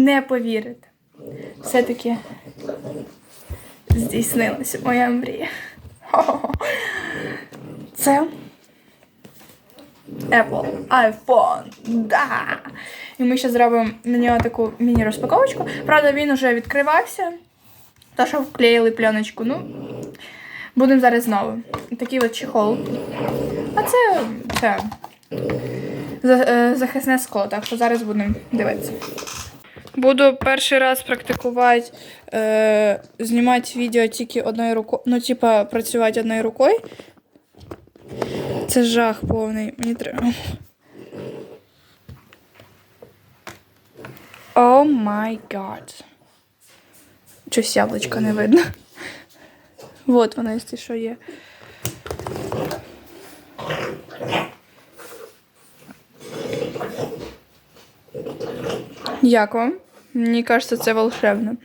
Не повірите. Все-таки здійснилася моя мрія. Це Apple iPhone. Да. І ми ще зробимо на нього таку міні-розпаковочку. Правда, він вже відкривався. То, що вклеїли пленочку. Ну, будемо зараз знову. Такий от чехол. А це, це е, захисне скло, так що зараз будемо дивитися. Буду перший раз практикувати, е, знімати відео тільки одною рукою. Ну, типа, працювати одною рукою. Це жах повний. Мені треба. О май гад. Щось яблучка не видно. Вот воно, якщо що є. Як вам? Мені кажеться, це волшебно.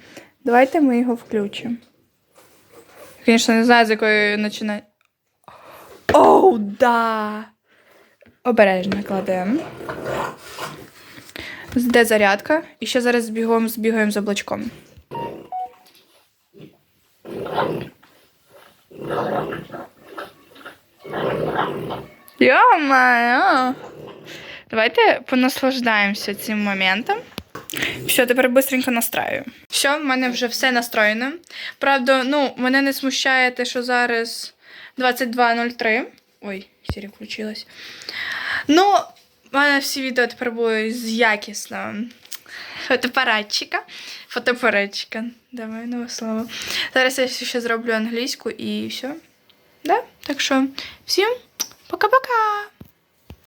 Давайте ми його включимо. Звісно, не знаю, з якої починати. Оу, да! Обережно кладемо. Де зарядка? І ще зараз бігом збігаємо з облачком. Йо-моє! Давайте понаслаждаємося цим моментом. Все, тепер быстренько настраю. Все, в мене вже все настроєно. Правда, ну, мене не смущає те, що зараз 22.03. Ой, Сірі включилась. Ну, в мене всі відео тепер будуть з якісного фотоапаратчика. Фотоапаратчика. Давай нове слово. Зараз я ще зроблю англійську і все. Да? Так що, всім пока-пока!